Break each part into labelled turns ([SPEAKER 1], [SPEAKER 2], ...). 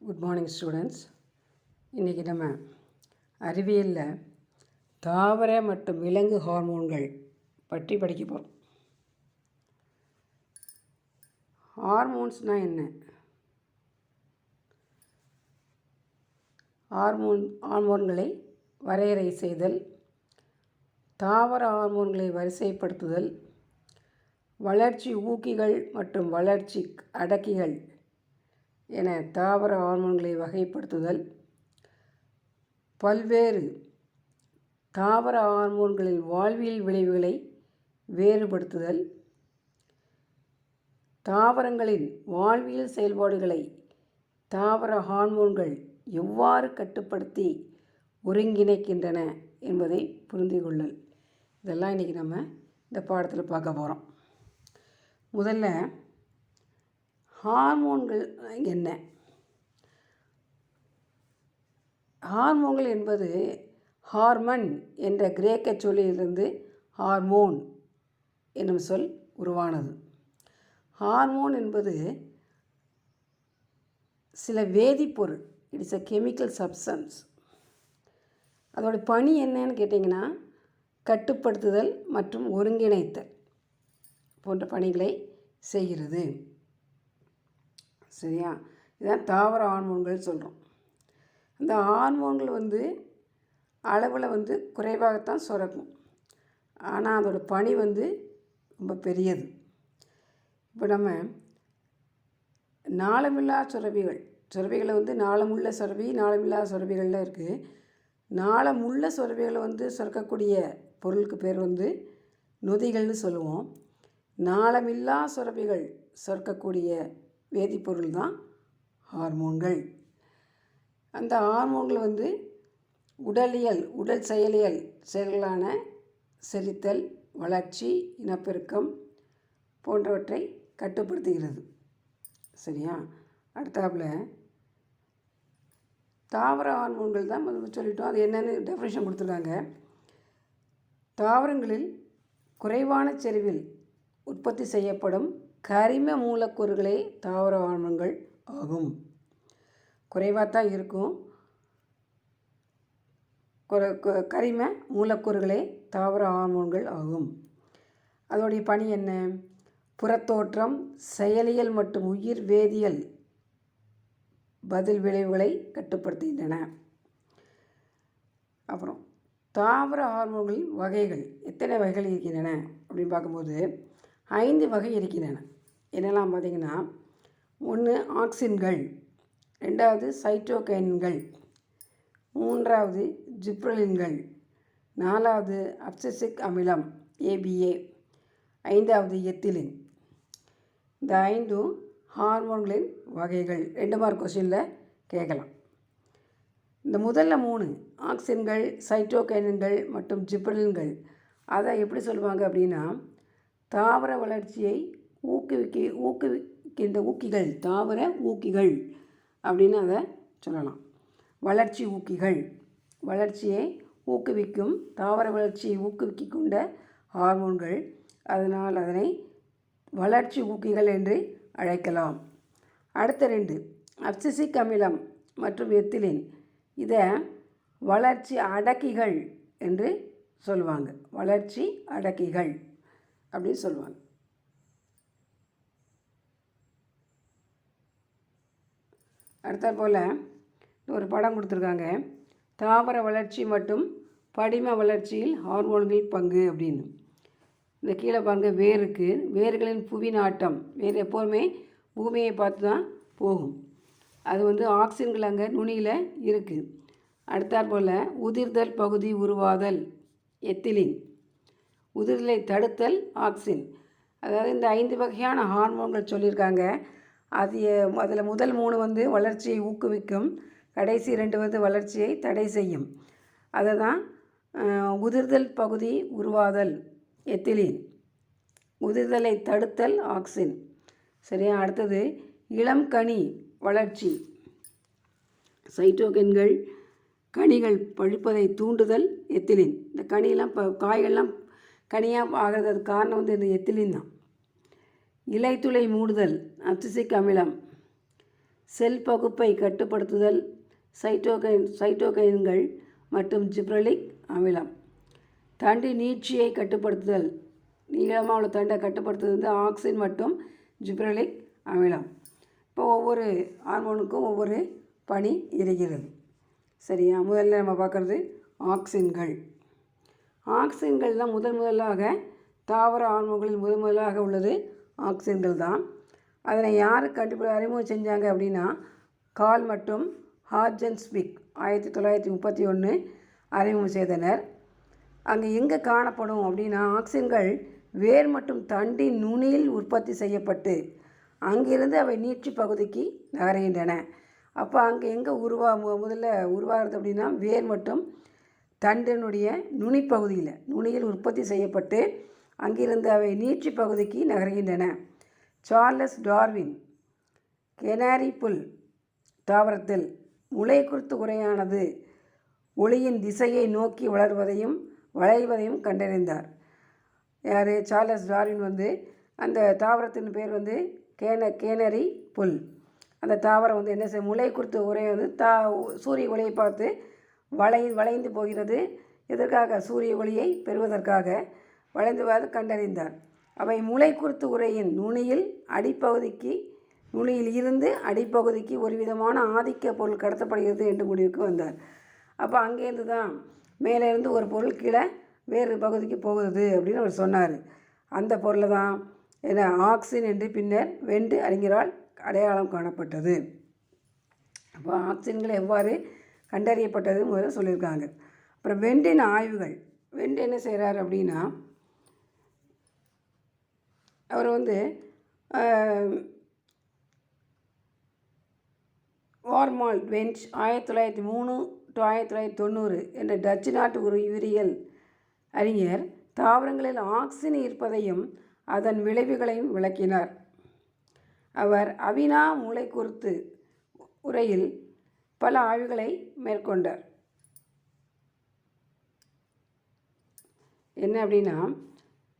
[SPEAKER 1] Good morning students இன்றைக்கி நம்ம அறிவியலில் தாவர மற்றும் விலங்கு ஹார்மோன்கள் பற்றி படிக்க போகிறோம் ஹார்மோன்ஸ்னால் என்ன? ஹார்மோன் ஹார்மோன்களை வரையறை செய்தல் தாவர ஹார்மோன்களை வரிசைப்படுத்துதல் வளர்ச்சி ஊக்கிகள் மற்றும் வளர்ச்சி அடக்கிகள் என தாவர ஹார்மோன்களை வகைப்படுத்துதல். பல்வேறு தாவர ஹார்மோன்களின் வாழ்வியல் விளைவுகளை வேறுபடுத்துதல். தாவரங்களின் வாழ்வியல் செயல்பாடுகளை தாவர ஹார்மோன்கள் எவ்வாறு கட்டுப்படுத்தி ஒருங்கிணைக்கின்றன என்பதை புரிந்து கொள்ளல் இதெல்லாம் இன்றைக்கி நம்ம இந்த பாடத்தில் பார்க்க போகிறோம் முதல்ல ஹார்மோன்கள் என்ன? ஹார்மோன்கள் என்பது ஹார்மன் என்ற கிரேக்க சொல்லிலிருந்து ஹார்மோன் என்னும் சொல் உருவானது. ஹார்மோன் என்பது சில வேதிப்பொருள். இட்ஸ் அ கெமிக்கல் சப்ஸ்டன்ஸ் அதோடய பணி என்னன்னு கேட்டிங்கன்னா கட்டுப்படுத்துதல் மற்றும் ஒருங்கிணைத்தல் போன்ற பணிகளை செய்கிறது. சரியா? இதான் தாவர ஹார்மோன்கள் சொல்கிறோம் இந்த ஹார்மோன்கள் வந்து அளவில் வந்து குறைவாகத்தான் சுரக்கும். ஆனால் அதோடய பணி வந்து ரொம்ப பெரியது. இப்போ நம்ம நாளமில்லா சுரபிகள் சுரபிகளை வந்து நாளமுள்ள சுரபி நாளமில்லா சுரபிகள்லாம் இருக்குது நாளமுள்ள சுரபிகளை வந்து சுரக்கக்கூடிய பொருளுக்கு பேர் வந்து நொதிகள்னு சொல்லுவோம். நாளமில்லா சுரபிகள் சுரக்கக்கூடிய வேதிப்பொருள் தான் ஹார்மோன்கள். அந்த ஹார்மோன்கள் வந்து உடலியல் உடல் செயலியல் செயல்களான செரித்தல் வளர்ச்சி இனப்பெருக்கம் போன்றவற்றை கட்டுப்படுத்துகிறது. சரியா? அடுத்தாப்புல தாவர ஹார்மோன்கள் தான் முதல்ல சொல்லிட்டோம். அது என்னென்னு டெஃபினேஷன் கொடுத்துருக்காங்க. தாவரங்களில் குறைவான செறிவில் உற்பத்தி செய்யப்படும் கரிம மூலக்கூறுகளே தாவர ஹார்மோன்கள் ஆகும். குறைவாக தான் இருக்கும். கரிம மூலக்கூறுகளே தாவர ஹார்மோன்கள் ஆகும். அதோடைய பணி என்ன? புறத்தோற்றம் செயலியல் மற்றும் உயிர் வேதியியல் பதில் விளைவுகளை கட்டுப்படுத்துகின்றன. அப்புறம் தாவர ஹார்மோன்களின் வகைகள் எத்தனை வகைகள் இருக்கின்றன அப்படின்னு பார்க்கும்போது ஐந்து வகை இருக்கின்றன. என்னெல்லாம் பார்த்திங்கன்னா ஒன்று ஆக்சின்கள் ரெண்டாவது சைட்டோகைன்கள் மூன்றாவது ஜிப்ரலின்கள் நாலாவது அப்சசிக் அமிலம் ஏபிஏ ஐந்தாவது எத்திலின். இந்த ஐந்தும் ஹார்மோன்களின் வகைகள் ரெண்டு மார்க் கொஸ்டினில் கேட்கலாம். இந்த முதல்ல மூணு ஆக்சின்கள் சைட்டோகைன்கள் மற்றும் ஜிப்ரலின்கள் அதை எப்படி சொல்லுவாங்க அப்படின்னா தாவர வளர்ச்சியை ஊக்குவிக்க ஊக்குவிக்கின்ற ஊக்கிகள் தாவர ஊக்கிகள் அப்படின்னு அதை சொல்லலாம். வளர்ச்சி ஊக்கிகள். வளர்ச்சியை ஊக்குவிக்கும் தாவர வளர்ச்சியை ஊக்குவிக்க கொண்ட ஹார்மோன்கள் அதனால் அதனை வளர்ச்சி ஊக்கிகள் என்று அழைக்கலாம். அடுத்த ரெண்டு அப்சிசிக் அமிலம் மற்றும் எத்திலின். இதை வளர்ச்சி அடக்கிகள் என்று சொல்லுவாங்க. வளர்ச்சி அடக்கிகள். அப்படின்னு சொல்லுவாங்க. அடுத்த போல் ஒரு படம் கொடுத்துருக்காங்க. தாவர வளர்ச்சி மற்றும் படிம வளர்ச்சியில் ஹார்மோன்கள் பங்கு அப்படின்னு. இந்த கீழே பாருங்கள் வேருக்கு வேர்களின் புவி நாட்டம் வேர் எப்போதுமே பூமியை பார்த்து தான் போகும். அது வந்து ஆக்சிஜன்கள் அங்கே நுனியில் இருக்குது அடுத்தாற் போல் உதிர்தல் பகுதி உருவாதல் எத்திலின். உதிர்தலை தடுத்தல் ஆக்சின். அதாவது இந்த ஐந்து வகையான ஹார்மோன்கள் சொல்லியிருக்காங்க. அது அதில் முதல் மூணு வந்து வளர்ச்சியை ஊக்குவிக்கும். கடைசி ரெண்டு வந்து வளர்ச்சியை தடை செய்யும். அதை தான் உதிர்தல் பகுதி உருவாதல் எத்திலின். உதிர்தலை தடுத்தல் ஆக்சின். சரியா? அடுத்தது இளம் கனி வளர்ச்சி. சைட்டோகன்கள் கனிகள் பழுப்பதை தூண்டுதல் எத்திலின். இந்த கனியெல்லாம் இப்போ காய்கள்லாம் கனியாக ஆகிறது காரணம் வந்து இந்த எத்திலின் தான். இலைத்துளை மூடுதல் அப்சிசிக் அமிலம் செல் பகுப்பை கட்டுப்படுத்துதல் சைட்டோகைன் சைட்டோகைன்கள் மற்றும் ஜிப்ரலிக் அமிலம். தண்டு நீட்சியை கட்டுப்படுத்துதல் நீளமாக உள்ள தண்டை கட்டுப்படுத்துறது வந்து ஆக்சின் மற்றும் ஜிப்ரலிக் அமிலம். இப்போ ஒவ்வொரு ஹார்மோனுக்கும் ஒவ்வொரு பணி இருக்கிறது. சரியா? முதல்ல நம்ம பார்க்குறது ஆக்சின்கள். ஆக்சிஜன்கள் தான் முதன் முதலாக தாவர ஹார்மோன்களில் முதல் முதலாக உள்ளது. ஆக்சிஜன்கள் தான் அதனை யார் கண்டுபிடி அறிமுகம் செஞ்சாங்க அப்படின்னா கால் மற்றும் ஹார்ஜன்ஸ்பிக் ஆயிரத்தி தொள்ளாயிரத்தி முப்பத்தி ஒன்று அறிமுகம் செய்தனர். அங்கே எங்கே காணப்படும் அப்படின்னா ஆக்சின்கள் வேர் மற்றும் தண்டின் நுனியில் உற்பத்தி செய்யப்பட்டு அங்கிருந்து அவை நீட்சி பகுதிக்கு நகர்கின்றன. அப்போ அங்கே எங்கே உருவா முதல்ல உருவாகிறது அப்படின்னா வேர் மற்றும் தண்டனுடைய நுனிப்பகுதியில் நுனியில் உற்பத்தி செய்யப்பட்டு அங்கிருந்து அவை நீட்சி பகுதிக்கு நகர்கின்றன. சார்லஸ் டார்வின் கெனாரி புல் தாவரத்தில் முளை குருத்து உரையானது ஒளியின் திசையை நோக்கி வளர்வதையும் வளைவதையும் கண்டறிந்தார். யார்? சார்லஸ் டார்வின் வந்து அந்த தாவரத்தின் பேர் வந்து கேன கேனரி புல். அந்த தாவரம் வந்து என்ன செய்ய முளை குருத்து உரை வந்து தா சூரிய ஒளியை பார்த்து வளை வளைந்து போகிறது. எதற்காக? சூரிய ஒளியை பெறுவதற்காக. வளைந்து கண்டறிந்தார். அவை முளை உரையின் நுனியில் அடிப்பகுதிக்கு நுனியில் இருந்து அடிப்பகுதிக்கு ஒரு விதமான ஆதிக்க பொருள் கடத்தப்படுகிறது என்று முடிவுக்கு வந்தார். அப்போ அங்கேருந்து தான் மேலேருந்து ஒரு பொருள் கீழே வேறு பகுதிக்கு போகுது அப்படின்னு அவர் சொன்னார். அந்த பொருளை தான் என்ன ஆக்சின் என்று பின்னர் வெண்டு அறிஞரால் அடையாளம் காணப்பட்டது. அப்போ ஆக்சின்கள் எவ்வாறு கண்டறியப்பட்டது முதல்ல சொல்லியிருக்காங்க. அப்புறம் வெண்டின் ஆய்வுகள். வெண்டு என்ன செய்கிறார் அப்படின்னா அவர் வந்து வார்மால் வென்ச் ஆயிரத்தி தொள்ளாயிரத்தி மூணு டு ஆயிரத்தி தொள்ளாயிரத்தி தொண்ணூறு என்ற டச்சு நாட்டு ஒரு உயிரியல் அறிஞர் தாவரங்களில் ஆக்சின் இருப்பதையும் அதன் விளைவுகளையும் விளக்கினார். அவர் அவினா மூளை குறித்து உரையில் பல ஆய்வுகளை மேற்கொண்டார். என்ன அப்படின்னா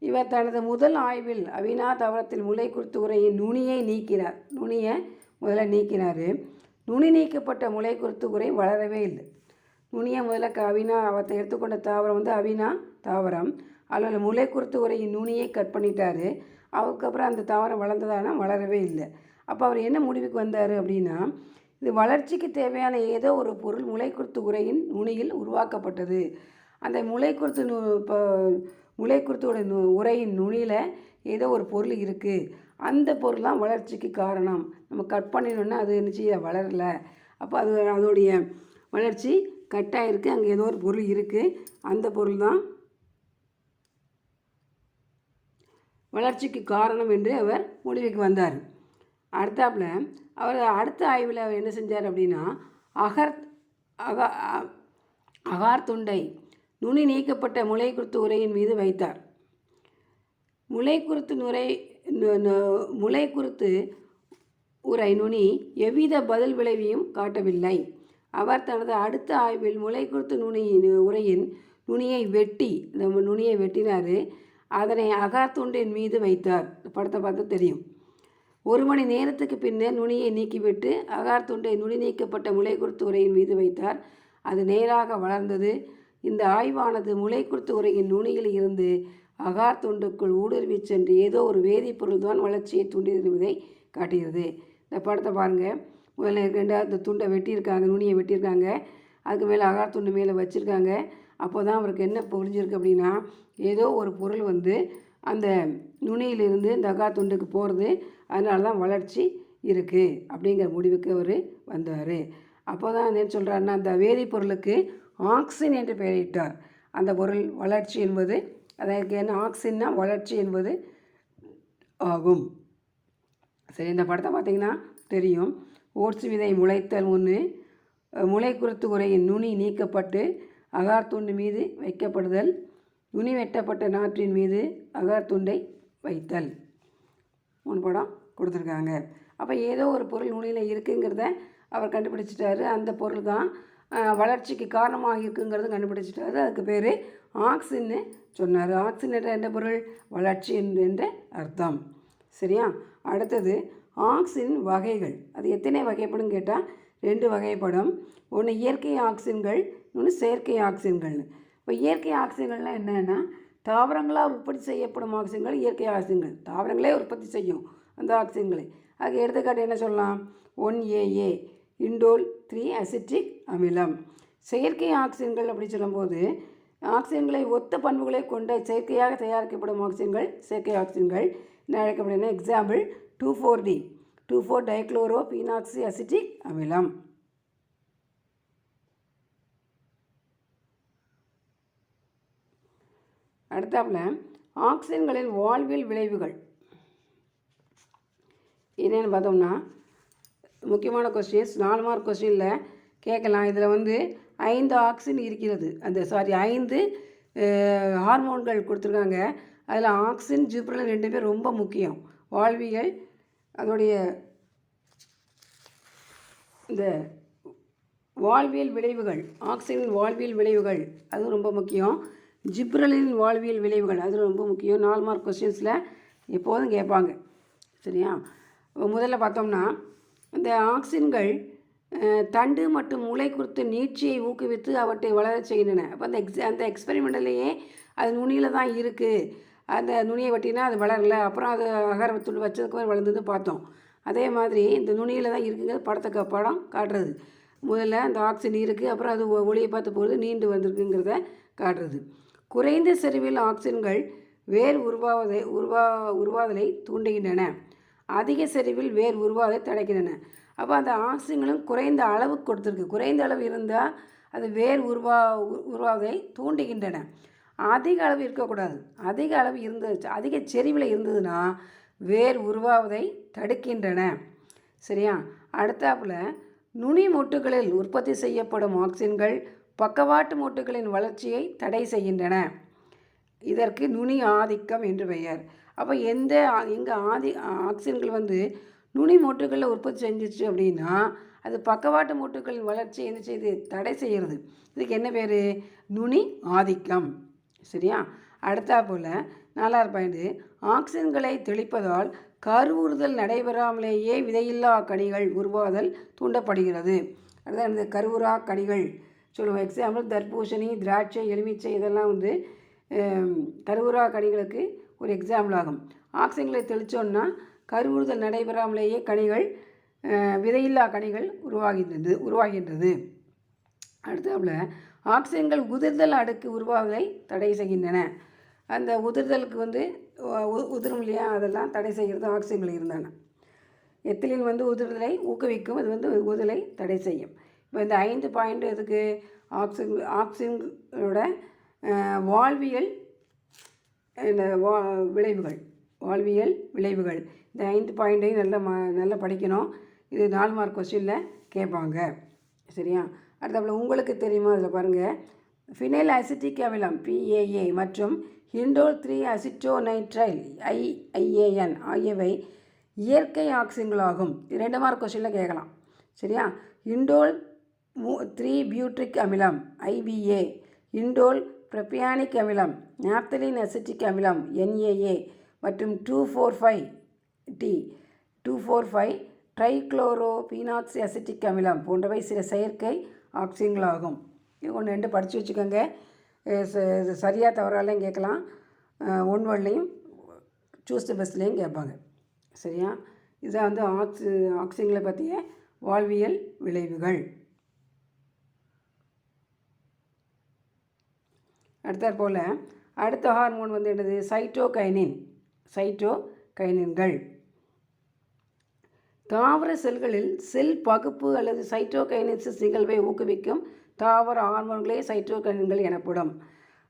[SPEAKER 1] இவர் தனது முதல் ஆய்வில் அவினா தாவரத்தில் முளை குறித்து உரையின் நுனியை நீக்கினார். நுனியை முதல்ல நீக்கினார். நுனி நீக்கப்பட்ட முளை குறித்து உரை வளரவே இல்லை. நுனியை முதல்ல அவினா அவத்தை எடுத்துக்கொண்ட தாவரம் வந்து அவினா தாவரம். அதில் முளை குறித்து உரையின் நுனியை கட் பண்ணிட்டார். அதுக்கப்புறம் அந்த தாவரம் வளர்ந்ததானா? வளரவே இல்லை. அப்போ அவர் என்ன முடிவுக்கு வந்தார் அப்படின்னா இது வளர்ச்சிக்கு தேவையான ஏதோ ஒரு பொருள் முளை உரையின் நுனியில் உருவாக்கப்பட்டது. அந்த முளை நு இப்போ முளை நு உரையின் நுனியில் ஏதோ ஒரு பொருள் இருக்குது அந்த பொருள் தான் வளர்ச்சிக்கு காரணம். நம்ம கட் பண்ணினோன்னா அது என்னச்சு வளரல. அப்போ அது அதோடைய வளர்ச்சி கட்டாயிருக்கு அங்கே ஏதோ ஒரு பொருள் இருக்குது அந்த பொருள் தான் வளர்ச்சிக்கு காரணம் என்று அவர் முடிவுக்கு வந்தார். அடுத்தாப்புல அவர் அடுத்த ஆய்வில் அவர் என்ன செஞ்சார் அப்படின்னா அகர் அகா அகார் துண்டை நுனி நீக்கப்பட்ட முளை குருத்து உரையின் மீது வைத்தார். முளை குருத்து நுரை முளை குருத்து உரை நுனி எவ்வித பதில் விளைவையும் காட்டவில்லை. அவர் தனது அடுத்த ஆய்வில் முளை குருத்து நுனியின் உரையின் நுனியை வெட்டி இந்த நுனியை வெட்டினார். அதனை அகார் துண்டின் மீது வைத்தார். படத்தை பார்த்து தெரியும். ஒரு மணி நேரத்துக்கு பின்னர் நுனியை நீக்கிவிட்டு அகார் துண்டை நுனி நீக்கப்பட்ட முளை உரையின் மீது வைத்தார். அது நேராக வளர்ந்தது. இந்த ஆய்வானது முளை உரையின் நுனியில் இருந்து அகார் துண்டுக்குள் ஊடுருவி சென்று ஏதோ ஒரு வேதிப்பொருள் தான் வளர்ச்சியை தூண்டியிருப்பதை காட்டுகிறது. இந்த படத்தை பாருங்கள் முதல்ல ரெண்டாவது இந்த துண்டை வெட்டியிருக்காங்க நுனியை வெட்டியிருக்காங்க. அதுக்கு மேலே அகார் துண்டு மேலே வச்சுருக்காங்க. அப்போ தான் அவருக்கு என்ன புரிஞ்சிருக்கு அப்படின்னா ஏதோ ஒரு பொருள் வந்து அந்த நுனியிலிருந்து இந்த அகார் துண்டுக்கு போகிறது அதனால தான் வளர்ச்சி இருக்குது அப்படிங்கிற முடிவுக்கு அவர் வந்தார். அப்போ தான் என்ன சொல்கிறாருன்னா அந்த வேதிப்பொருளுக்கு ஆக்சின் என்று பெயரிட்டார். அந்த பொருள் வளர்ச்சி என்பது அதற்கு என்ன ஆக்சின்னா வளர்ச்சி என்பது ஆகும். சரி இந்த படத்தை பார்த்திங்கன்னா தெரியும். ஓட்ஸ் விதை முளைத்தல் ஒன்று முளை குருத்து உரையின் நுனி நீக்கப்பட்டு அகார் துண்டு மீது வைக்கப்படுதல். நுனி வெட்டப்பட்ட நாற்றின் மீது அகார் துண்டை வைத்தல். மூணு படம் கொடுத்துருக்காங்க. அப்போ ஏதோ ஒரு பொருள் நுனியில் இருக்குங்கிறத அவர் கண்டுபிடிச்சிட்டாரு. அந்த பொருள் தான் வளர்ச்சிக்கு காரணமாக இருக்குங்கிறத கண்டுபிடிச்சிட்டாரு. அதுக்கு பேர் ஆக்சின்னு சொன்னார். ஆக்சின் என்ற என்ற பொருள்? வளர்ச்சி என்ற அர்த்தம். சரியா? அடுத்தது ஆக்சின் வகைகள். அது எத்தனை வகைப்படும் கேட்டால் ரெண்டு வகைப்படும். ஒன்று இயற்கை ஆக்சின்கள் இன்னொன்று செயற்கை ஆக்சின்கள்னு. இப்போ இயற்கை ஆக்சின்கள்னால் என்னென்னா தாவரங்களாக உற்பத்தி செய்யப்படும் ஆக்சின்கள் இயற்கை ஆக்சின்கள் தாவரங்களே உற்பத்தி செய்யும் அந்த ஆக்சிஜன்களை அதுக்கு எடுத்துக்காட்டு என்ன சொல்லலாம்? One AA indole three acetic அமிலம். செயற்கை ஆக்சிஜன்கள் அப்படின்னு சொல்லும்போது ஆக்சிஜன்களை ஒத்த பண்புகளை கொண்ட செயற்கையாக தயாரிக்கப்படும் ஆக்சிஜன்கள் செயற்கை ஆக்சிஜன்கள் என்ன அழைக்கப்படுகின்றன example two four D two four dichloro phenoxy acetic அமிலம். அடுத்தாப்புல ஆக்சிஜன்களின் வாழ்வியல் விளைவுகள். என்னென்னு பார்த்தோம்னா முக்கியமான கொஸ்டின்ஸ் நாலு மார்க் கொஸ்டினில் கேட்கலாம். இதில் வந்து ஐந்து ஆக்சிஜன் இருக்கிறது. அந்த சாரி ஐந்து ஹார்மோன்கள் கொடுத்துருக்காங்க. அதில் ஆக்சின் ஜிப்ரல் ரெண்டுமே ரொம்ப முக்கியம். வாழ்வியல் அதோடைய இந்த வாழ்வியல் விளைவுகள் ஆக்சிஜன் வாழ்வியல் விளைவுகள் அதுவும் ரொம்ப முக்கியம். ஜிப்ரலின் வாழ்வியல் விளைவுகள் அது ரொம்ப முக்கியம். நாலு மார்க் கொஸ்டின்ஸில் எப்போதும் கேட்பாங்க. சரியா? முதல்ல பார்த்தோம்னா இந்த ஆக்சின்கள் தண்டு மற்றும் முளை குறித்து நீட்சியை ஊக்குவித்து அவற்றை வளரச் செய்கின்றன. அப்போ அந்த எக்ஸ் அந்த எக்ஸ்பெரிமெண்ட்லேயே அது நுனியில் தான் இருக்குது அந்த நுனியை வட்டினா அது வளரல. அப்புறம் அது அகரத்துள் வச்சதுக்கு வளர்ந்தது பார்த்தோம். அதே மாதிரி இந்த நுனியில் தான் இருக்குங்கிறது படத்தை படம் காட்டுறது. முதல்ல அந்த ஆக்சிஜன் இருக்குது அப்புறம் அது ஒளியை பார்த்து போகிறது நீண்டு வந்திருக்குங்கிறத காட்டுறது. குறைந்த செறிவில் ஆக்சிஜன்கள் வேர் உருவாவதை உருவா உருவாதலை தூண்டுகின்றன. அதிக செறிவில் வேர் உருவாவதை தடைக்கின்றன. அப்போ அந்த ஆக்சிஜன்களும் குறைந்த அளவு கொடுத்துருக்கு. குறைந்த அளவு இருந்தால் அது வேர் உருவா உருவாவதை தூண்டுகின்றன. அதிக அளவு இருக்கக்கூடாது. அதிக அளவு இருந்துச்சு அதிக செறிவில் இருந்ததுன்னா வேர் உருவாவதை தடுக்கின்றன. சரியா? அடுத்தாப்புல நுனி மொட்டுகளில் உற்பத்தி செய்யப்படும் ஆக்சின்கள் பக்கவாட்டு மூட்டுகளின் வளர்ச்சியை தடை செய்கின்றன. இதற்கு நுனி ஆதிக்கம் என்று பெயர். அப்போ எந்த எங்கே ஆதி ஆக்சிஜன்கள் வந்து நுனி மூட்டுகளில் உற்பத்தி செஞ்சிச்சு அப்படின்னா அது பக்கவாட்டு மூட்டுகளின் வளர்ச்சி என்ன செய்து தடை செய்கிறது. இதுக்கு என்ன பேர்? நுனி ஆதிக்கம். சரியா? அடுத்தா போல் நாலாவது பாயிண்ட் ஆக்சிஜன்களை தெளிப்பதால் கருவுறுதல் நடைபெறாமலேயே விதையில்லா கனிகள் உருவாதல் தூண்டப்படுகிறது. அதுதான் இந்த கருவுரா கனிகள். சொல்லுவோம். எக்ஸாம்பிள் தர்பூசணி திராட்சை எலுமிச்சை இதெல்லாம் வந்து கருவுரா கனிகளுக்கு ஒரு எக்ஸாம்பிள் ஆகும். ஆக்சிஜன்களை தெளித்தோன்னா கருவுறுதல் நடைபெறாமலேயே கனிகள் விதையில்லா கனிகள் உருவாகின்றது உருவாகின்றது. அடுத்தாப்புல ஆக்சிஜன்கள் உதிர்தல் அடுக்கு உருவாவதை தடை செய்கின்றன. அந்த உதிர்தலுக்கு வந்து உதிரும் இல்லையா? அதெல்லாம் தடை செய்கிறது ஆக்சிஜன்கள் இருந்தான எத்திலின் வந்து உதிர்தலை ஊக்குவிக்கும் அது வந்து உதிரலை தடை செய்யும். இப்போ இந்த ஐந்து பாயிண்ட் எதுக்கு? ஆக்சிங் ஆக்சிங்கோட வாழ்வியல் இந்த வா விளைவுகள் வாழ்வியல் விளைவுகள். இந்த ஐந்து பாயிண்ட்டையும் நல்லா ம நல்லா படிக்கணும். இது நாலு மார்க் கொஸ்டினில் கேட்பாங்க. சரியா? அடுத்தப்பல உங்களுக்கு தெரியுமா? அதில் பாருங்கள் ஃபினைல் அசிட்டிக் அமிலம் பிஏஏ மற்றும் ஹிண்டோல் த்ரீ அசிட்டோ நைட்ரைல் ஐஐஏஎன் ஆகியவை இயற்கை ஆக்சின்களாகும் ரெண்டு மார்க் கொஸ்டினில் கேட்கலாம். சரியா? இண்டோல் மூ த்ரீ பியூட்ரிக் அமிலம் ஐபிஏ இண்டோல் ப்ரப்பியானிக் அமிலம் நாப்தலின் அசிட்டிக் அமிலம் என்ஏஏ மற்றும் two four five T two four five trichloro phenoxy acetic அமிலம் போன்றவை சில செயற்கை ஆக்சிங்களாகும் இது ஒன்று ரெண்டு படித்து வச்சுக்கோங்க. சரியாக தவறாலையும் கேட்கலாம். ஒன் வேர்ட்லேயும் சூஸ் த பெஸ்ட்லேயும் கேட்பாங்க. சரியா? இதுதான் வந்து ஆக்சி ஆக்சிங்களை பற்றிய வாழ்வியல் விளைவுகள். அடுத்தாற் போல் அடுத்த ஹார்மோன் வந்து என்னது? சைட்டோகைனின் சைட்டோகைனின்கள் தாவர செல்களில் செல் பகுப்பு அல்லது சைட்டோகைனிசிஸ் நிகழ்வை ஊக்குவிக்கும் தாவர ஹார்மோன்களே சைட்டோகைனின்கள் எனப்படும்.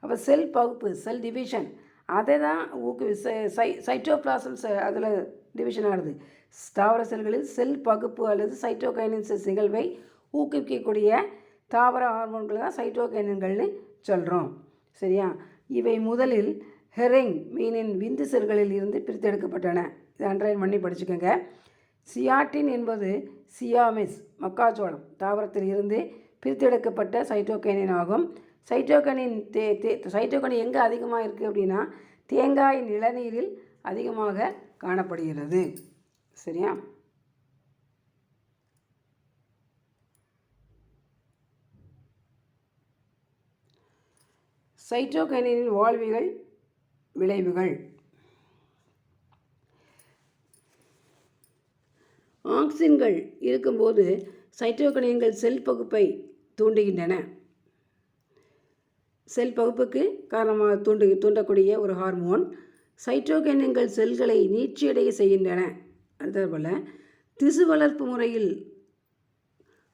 [SPEAKER 1] அப்போ செல் பகுப்பு செல் டிவிஷன் அதை தான் ஊக்குவி சை சைட்டோபிளாசம்ஸ் அதில் டிவிஷன் ஆகுது. தாவர செல்களில் செல் பகுப்பு அல்லது சைட்டோகைனிசிஸ் நிகழ்வை ஊக்குவிக்கக்கூடிய தாவர ஹார்மோன்களை தான் சைட்டோகைனின்கள்னு சொல்கிறோம் சரியா? இவை முதலில் ஹெரிங் மீனின் விந்து செல்களில் இருந்து பிரித்தெடுக்கப்பட்டன. இது அண்டர்லைன் பண்ணி படிச்சுக்கோங்க. சியாட்டின் என்பது சியாமிஸ் மக்காச்சோளம் தாவரத்தில் இருந்து பிரித்தெடுக்கப்பட்ட சைட்டோகைனின் ஆகும். சைட்டோகனின் தே தே சைட்டோகனின் எங்கே அதிகமாக இருக்குது அப்படின்னா தேங்காய் நிலநீரில் அதிகமாக காணப்படுகிறது. சரியா? சைட்டோகைனின் வாழ்விகள் விளைவுகள். ஆக்சின்கள் இருக்கும்போது சைட்டோகனியங்கள் செல் பகுப்பை தூண்டுகின்றன. செல் பகுப்புக்கு காரணமாக தூண்டு தூண்டக்கூடிய ஒரு ஹார்மோன் சைட்டோகனியங்கள் செல்களை நீட்சியடைய செய்கின்றன. அடுத்தது போல் திசு வளர்ப்பு முறையில்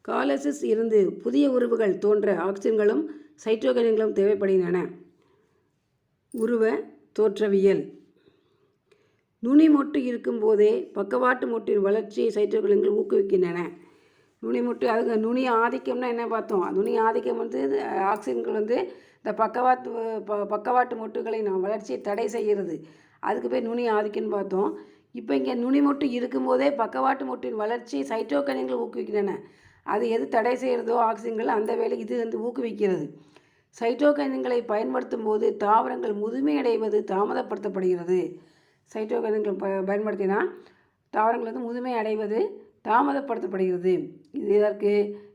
[SPEAKER 1] காலசிஸ் இருந்து புதிய உறவுகள் தோன்ற ஆக்சின்களும் சைட்டோகைனியன்களும் தேவைப்படுகின்றன. உருவ தோற்றவியல். நுனி மொட்டு இருக்கும்போதே பக்கவாட்டு மொட்டின் வளர்ச்சியை சைட்டோகைனியன்கள் ஊக்குவிக்கின்றன. நுனி மொட்டு அதுக்கு நுனி ஆதிக்கம்னா என்ன பார்த்தோம்? நுனி ஆதிக்கம் வந்து ஆக்சிஜன்கள் வந்து இந்த பக்கவாட்டு ப பக்கவாட்டு மொட்டுகளை நான் வளர்ச்சியை தடை செய்கிறது. அதுக்கு பேர் நுனி ஆதிக்கம்னு பார்த்தோம். இப்போ இங்கே நுனி மொட்டு இருக்கும்போதே பக்கவாட்டு மொட்டின் வளர்ச்சியை சைட்டோகைனியன்கள் ஊக்குவிக்கின்றன. அது எது தடை செய்கிறதோ ஆக்சிஜன்கள் அந்த வேலை இது வந்து ஊக்குவிக்கிறது. சைட்டோகைன்களை பயன்படுத்தும் போது தாவரங்கள் முதுமையடைவது தாமதப்படுத்தப்படுகிறது. சைட்டோகைன்கள் ப பயன்படுத்தினா தாவரங்கள் வந்து முதுமை அடைவது தாமதப்படுத்தப்படுகிறது. இது இதற்கு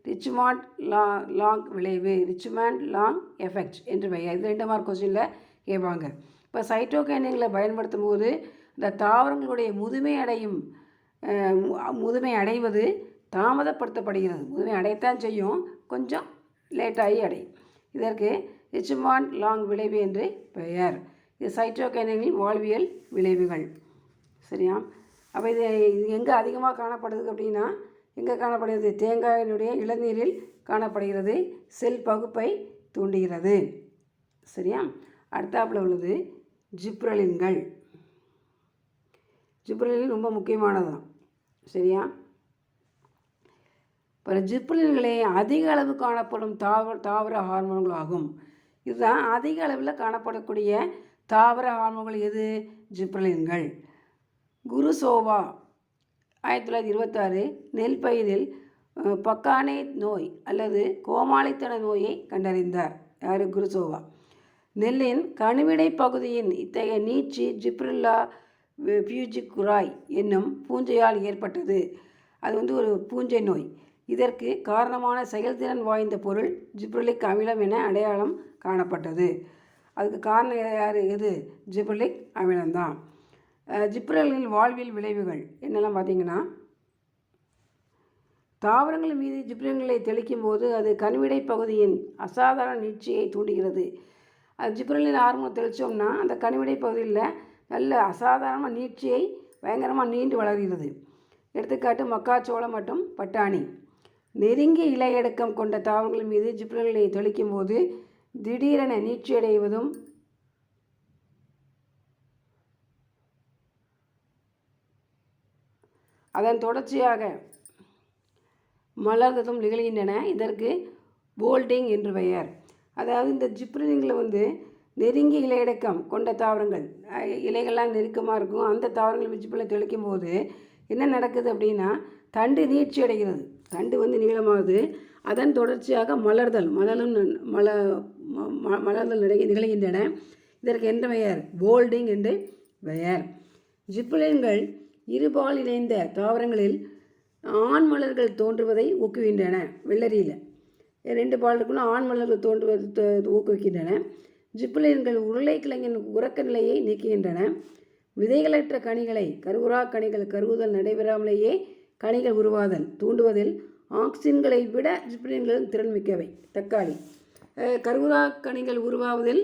[SPEAKER 1] ரிச்மாண்ட் லா லாங் விளைவு. ரிச்மாண்ட் லாங் எஃபெக்ட் என்று பெயர் இது ரெண்டு மார்க் கொஸ்டினில் கேட்பாங்க. இப்போ சைட்டோகைன்களை பயன்படுத்தும் போது இந்த தாவரங்களுடைய முதுமை அடையும் முதுமை அடைவது தாமதப்படுத்தப்படுகிறது. முதுமை அடையத்தான் செய்யும். கொஞ்சம் லேட்டாகி அடையும். இதற்கு ரிச்மாண்ட் லாங் விளைவு என்று பெயர். இது சைட்டோகைனியங்களின் வாழ்வியல் விளைவுகள். சரியா? அப்போ இது இது எங்கே அதிகமாக காணப்படுது அப்படின்னா எங்கே காணப்படுகிறது? தேங்காயினுடைய இளநீரில் காணப்படுகிறது. செல் பகுப்பை தூண்டுகிறது. சரியா? அடுத்தாப்பில் உள்ளது ஜிப்ரலின்கள். ஜிப்ரலின் ரொம்ப முக்கியமானதுதான். சரியா? பிற ஜிப்ரலின்களே அதிக அளவு காணப்படும் தாவர தாவர ஹார்மோன்கள் ஆகும் இதுதான் அதிக அளவில் காணப்படக்கூடிய தாவர ஹார்மோன்கள் எது? ஜிப்ரலின்கள் குருசோவா ஆயிரத்தி தொள்ளாயிரத்தி இருபத்தாறு நெல் பயிரில் பக்கானே நோய் அல்லது கோமாளித்தன நோயை கண்டறிந்தார். யார்? குருசோவா நெல்லின் கணுவிடை பகுதியின் இத்தகைய நீட்சி ஜிப்ரில்லா பியூஜிகுராய் என்னும் பூஞ்சையால் ஏற்பட்டது. அது வந்து ஒரு பூஞ்சை நோய். இதற்கு காரணமான செயல்திறன் வாய்ந்த பொருள் ஜிப்ரலிக் அமிலம் என அடையாளம் காணப்பட்டது. அதுக்கு காரணம் யார்? எது? ஜிப்ரலிக் அமிலம்தான். தான் ஜிப்ரலின் வாழ்வியல் விளைவுகள் என்னெல்லாம் பார்த்தீங்கன்னா தாவரங்கள் மீது ஜிப்ரல்களை தெளிக்கும் போது அது கண்விடை பகுதியின் அசாதாரண நீட்சியை தூண்டுகிறது. அது ஜிப்ரலின் ஹார்மோன் தெளித்தோம்னா அந்த கண்விடை பகுதியில் நல்ல அசாதாரணமாக நீட்சியை பயங்கரமாக நீண்டு வளர்கிறது. எடுத்துக்காட்டு மக்காச்சோளம் மற்றும் பட்டாணி. நெருங்கிய இலையடக்கம் கொண்ட தாவரங்கள் மீது ஜிப்ரல்களை தெளிக்கும் போது திடீரென நீட்சியடைவதும் அதன் தொடர்ச்சியாக மலர்ந்ததும் நிகழ்கின்றன. இதற்கு போல்டிங் என்று பெயர். அதாவது இந்த ஜிப்ரனிங்கில் வந்து நெருங்கிய இலையடக்கம் கொண்ட தாவரங்கள் இலைகள்லாம் நெருக்கமாக இருக்கும். அந்த தாவரங்கள் ஜிப்ரில் தெளிக்கும் போது என்ன நடக்குது அப்படின்னா தண்டு நீட்சி அடைகிறது தண்டு வந்து நீளமாகுது. அதன் தொடர்ச்சியாக மலர்தல் மலரும் மல ம- மலர்தல் நிகழ நிகழ்கின்றன. இதற்கு என்ற பெயர் போல்டிங் என்று பெயர். ஜிப்ரலின்கள் இருபால் இணைந்த தாவரங்களில் ஆண் மலர்கள் தோன்றுவதை ஊக்குவிக்கின்றன. வெள்ளரியில். ரெண்டு பால் இருக்குன்னா ஆண் மலர்கள் தோன்றுவது ஊக்குவிக்கின்றன. ஜிப்ரலின்கள் உருளைக்கிழங்கின் உறக்க நிலையை நீக்குகின்றன. விதைகளற்ற கனிகளை கருவுறா கனிகள் கருவுதல் நடைபெறாமலேயே கனிகள் உருவாதல் தூண்டுவதில் ஆக்சின்களை விட ஜிப்ரலின்கள் திறன் மிக்கவை தக்காளி. கருவுரா கனிகள் உருவாவதில்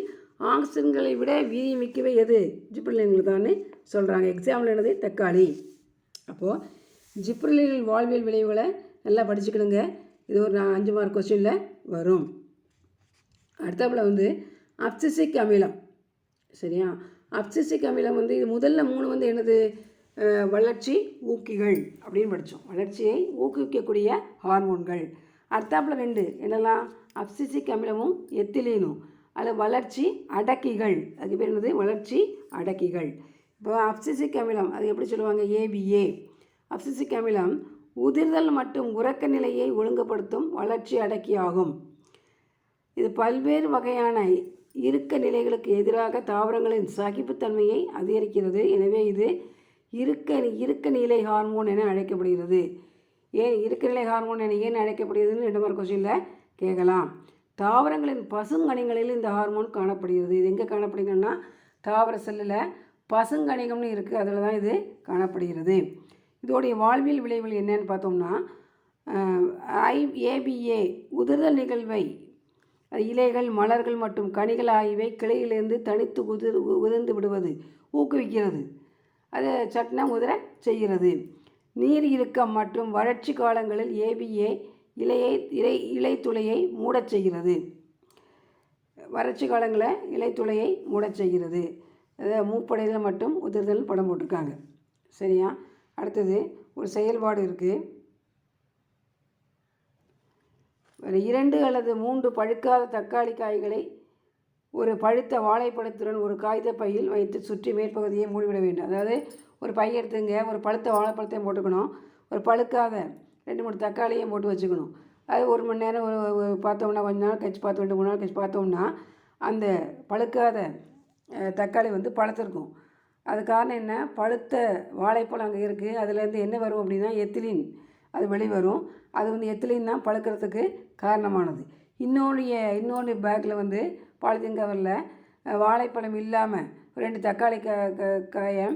[SPEAKER 1] ஆக்சின்களை விட வீரியமிக்கவை எது? ஜிப்ரலின்கள் தான் சொல்கிறாங்க எக்ஸாம்பிள் என்னது? தக்காளி. அப்போது ஜிப்ரிலின் வாழ்வியல் விளைவுகளை நல்லா படிச்சுக்கணுங்க இது ஒரு நான் அஞ்சு மார்க் கொஸ்டினில் வரும். அடுத்தாப்புல வந்து அப்சிசிக் அமிலம். சரியா? அப்சிசிக் அமிலம் வந்து இது முதல்ல மூணு வந்து என்னது? வளர்ச்சி ஊக்கிகள் அப்படின்னு படித்தோம். வளர்ச்சியை ஊக்குவிக்கக்கூடிய ஹார்மோன்கள். அடுத்தாப்பில் ரெண்டு என்னெல்லாம்? அப்சிசிக் அமிலமும் எத்திலீனும். அது வளர்ச்சி அடக்கிகள். அதுக்கு பேர் என்னது? வளர்ச்சி அடக்கிகள். இப்போ அப்சிசிக் அமிலம் அது எப்படி சொல்லுவாங்க? ஏபிஏ அப்சிசிக் அமிலம் உதிர்தல் மற்றும் உறக்க நிலையை ஒழுங்குபடுத்தும் வளர்ச்சி அடக்கியாகும். இது பல்வேறு வகையான இறுக்க நிலைகளுக்கு எதிராக தாவரங்களின் சகிப்புத்தன்மையை அதிகரிக்கிறது. எனவே இது இருக்க இருக்க நிலை ஹார்மோன் என அழைக்கப்படுகிறது. ஏன் இருக்க நிலை ஹார்மோன் என ஏன் அழைக்கப்படுகிறதுன்னு ரெண்டு கொஸ்டினில் கேட்கலாம். தாவரங்களின் பசுங்கனிகளில் இந்த ஹார்மோன் காணப்படுகிறது. இது எங்கே காணப்படுகிறதுன்னா தாவர செல்லில் பசுங்கணிகம்னு இருக்குது அதில் தான் இது காணப்படுகிறது. இதோடைய வாழ்வியல் விளைவுகள் என்னன்னு பார்த்தோம்னா ஐ ஏபிஏ உதிர்தல் நிகழ்வை இலைகள் மலர்கள் மற்றும் கனிகள் ஆகியவை கிளையிலிருந்து தனித்து உதிர் உதிர்ந்து விடுவது ஊக்குவிக்கிறது. அது சட்னா உதிர செய்கிறது. நீர் இறுக்கம் மற்றும் வறட்சி காலங்களில் ஏபிஏ இலையை இலை இலைத்துளையை மூடச் செய்கிறது. வறட்சி காலங்களில் இலைத்துளையை மூடச் செய்கிறது. அதை மூப்படைதல் மட்டும் உதிர்தல் படம் போட்டிருக்காங்க. சரியா? அடுத்தது ஒரு செயல்பாடு இருக்குது ஒரு இரண்டு அல்லது மூன்று பழுக்காத தக்காளி காய்களை ஒரு பழுத்த வாழைப்பழத்துடன் ஒரு காகித பையில் வைத்து சுற்றி மேற்பகுதியை மூடிவிட வேண்டும். அதாவது ஒரு பை எடுத்துங்க ஒரு பழுத்த வாழைப்பழத்தையும் போட்டுக்கணும் ஒரு பழுக்காத ரெண்டு மூணு தக்காளியும் போட்டு வச்சுக்கணும். அது ஒரு மணி நேரம் ஒரு பார்த்தோம்னா கொஞ்ச நாள் கழிச்சு பார்த்தோம் ரெண்டு மூணு நாள் கழிச்சு பார்த்தோம்னா அந்த பழுக்காத தக்காளி வந்து பழுத்திருக்கும். அது காரணம் என்ன? பழுத்த வாழைப்பழம் அங்கே இருக்குது அதுலேருந்து என்ன வரும் அப்படின்னா எத்திலின். அது வெளிவரும். அது வந்து எத்திலின் தான் பழுக்கிறதுக்கு காரணமானது. இன்னொன்று இன்னொன்று பேக்கில் வந்து பாலித்தீன் கவரில் வாழைப்பழம் இல்லாமல் ரெண்டு தக்காளி க க- காயை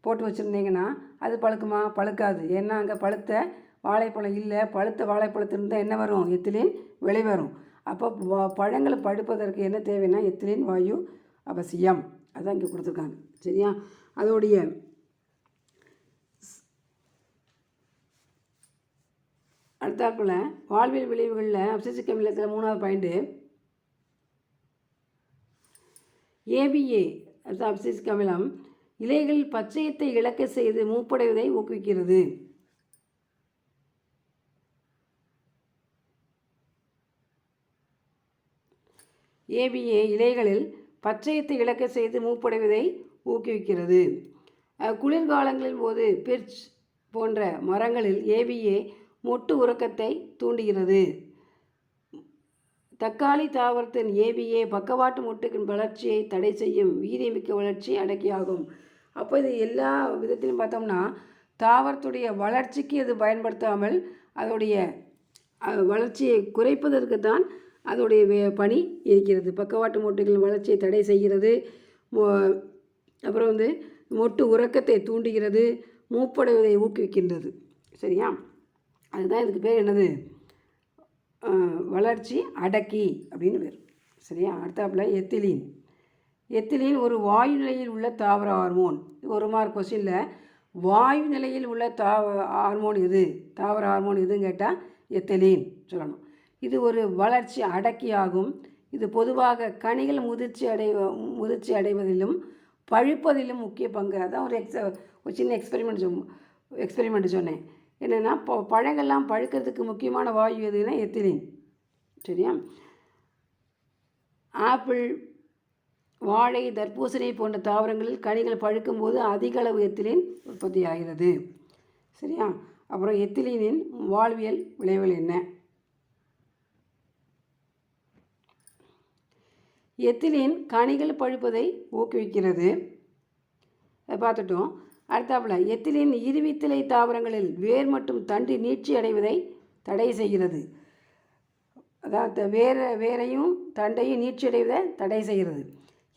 [SPEAKER 1] போட்டு வச்சுருந்தீங்கன்னா அது பழுக்குமா? பழுக்காது. ஏன்னா அங்கே பழுத்த வாழைப்பழம் இல்லை. பழுத்த வாழைப்பழத்திலிருந்து என்ன வரும்? எத்திலின் வெளிவரும் அப்போ பழங்களை பழுப்பதற்கு என்ன தேவைன்னா எத்திலின் வாயு அவசியம். அதான் இங்கே கொடுத்துருக்காங்க. சரியா? அதோடைய அடுத்தாப்புல வாழ்வியல் விளைவுகளில் அப்சிசிக் மூணாவது பாயிண்ட்டு ஏபிஏ சாப்சிஸ் அமிலம் இலைகளில் பச்சையத்தை இழக்க செய்து மூப்படைவதை ஊக்குவிக்கிறது. ஏபிஏ இலைகளில் பச்சையத்தை இழக்க செய்து மூப்படைவதை ஊக்குவிக்கிறது. குளிர்காலங்களின் போது பிர்ச் போன்ற மரங்களில் ஏபிஏ மொட்டு உறக்கத்தை தூண்டுகிறது. தக்காளி தாவரத்தின் ஏபிஏ பக்கவாட்டு மொட்டுக்கின் வளர்ச்சியை தடை செய்யும் வீரியமிக்க வளர்ச்சி அடக்கியாகும். அப்போ இது எல்லா விதத்திலும் பார்த்தோம்னா தாவரத்துடைய வளர்ச்சிக்கு இது பயன்படுத்தாமல் அதோடைய வளர்ச்சியை குறைப்பதற்கு தான் அதோடைய பணி இருக்கிறது. பக்கவாட்டு மொட்டுகளின் வளர்ச்சியை தடை செய்கிறது. அப்புறம் வந்து மொட்டு உறக்கத்தை தூண்டுகிறது. மூப்படைவதை ஊக்குவிக்கின்றது. சரியா? அதுதான் இதுக்கு பேர் என்னது? வளர்ச்சி அடக்கி அப்படின்னு பேர் சரியா? அடுத்தாப்புல எத்திலீன். எத்திலீன் ஒரு வாயு நிலையில் உள்ள தாவர ஹார்மோன். இது ஒரு மார்க் கொஸ்டினில் வாயு நிலையில் உள்ள தாவ ஹார்மோன் எது? தாவர ஹார்மோன் எதுன்னு கேட்டால் எத்திலீன் சொல்லணும். இது ஒரு வளர்ச்சி அடக்கி ஆகும் இது பொதுவாக கனிகள் முதிர்ச்சி அடை முதிர்ச்சி அடைவதிலும் பழுப்பதிலும் முக்கிய பங்கு. அதான் ஒரு எக்ஸ ஒரு சின்ன எக்ஸ்பெரிமெண்ட் சொ எக்ஸ்பெரிமெண்ட் சொன்னேன். என்னென்னா இப்போ பழங்கள்லாம் பழுக்கிறதுக்கு முக்கியமான வாயு எதுன்னா எத்திலின். சரியா? ஆப்பிள் வாழை தர்பூசணி போன்ற தாவரங்களில் கனிகள் பழுக்கும்போது அதிக அளவு எத்திலின் உற்பத்தி ஆகிறது. சரியா? அப்புறம் எத்திலீனின் வாழ்வியல் விளைவுகள் என்ன? எத்திலீன் கனிகள் பழுப்பதை ஊக்குவிக்கிறது. அதை பார்த்துட்டோம். அடுத்தாப்புல எத்திலின் இருவித்திலை தாவரங்களில் வேர் மற்றும் தண்டு நீட்சி அடைவதை தடை செய்கிறது. அதாவது வேற வேரையும் தண்டையும் நீட்சி அடைவதை தடை செய்கிறது.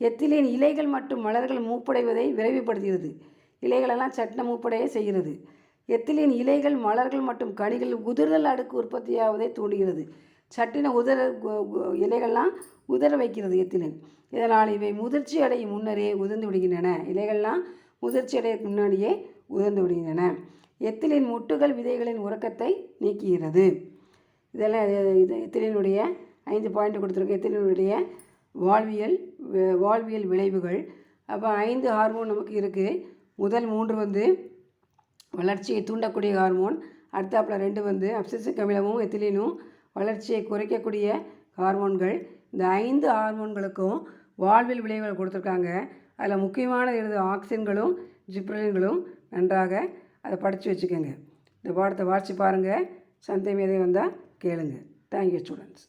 [SPEAKER 1] எத்திலின் இலைகள் மற்றும் மலர்கள் மூப்படைவதை விரைவுபடுத்துகிறது. இலைகளெல்லாம் சட்டன மூப்படைய செய்கிறது. எத்திலின் இலைகள் மலர்கள் மற்றும் கனிகள் உதிர்தல் அடுக்கு உற்பத்தியாவதை தூண்டுகிறது. சட்டின உதர இலைகள்லாம் உதர வைக்கிறது எத்திலின். இதனால் இவை முதிர்ச்சி அடையும் முன்னரே உதிர்ந்து விடுகின்றன. இலைகள்லாம் முதிர்ச்சி அடைய முன்னாடியே உதர்ந்துவிடுகின்றன எத்திலின் முட்டுகள் விதைகளின் உறக்கத்தை நீக்குகிறது. இதெல்லாம் இது- எத்திலினுடைய ஐந்து பாயிண்ட் கொடுத்துருக்கு. எத்திலினுடைய வாழ்வியல் வாழ்வியல் விளைவுகள். அப்போ ஐந்து ஹார்மோன் நமக்கு இருக்குது முதல் மூன்று வந்து வளர்ச்சியை தூண்டக்கூடிய ஹார்மோன் அடுத்தாப்பில் ரெண்டு வந்து அப்சிசிக் அமிலமும் எத்திலீனும் வளர்ச்சியை குறைக்கக்கூடிய ஹார்மோன்கள் இந்த ஐந்து ஹார்மோன்களுக்கும் வாழ்வியல் விளைவுகள் கொடுத்துருக்காங்க. அதில் முக்கியமான எழுது ஆக்சின்களும் ஜிப்ரலின்களும் நன்றாக அதை படித்து வச்சுக்கோங்க. இந்த பாடத்தை வாட்சி பாருங்கள் சந்தை மீதை வந்தால் கேளுங்க. Thank you students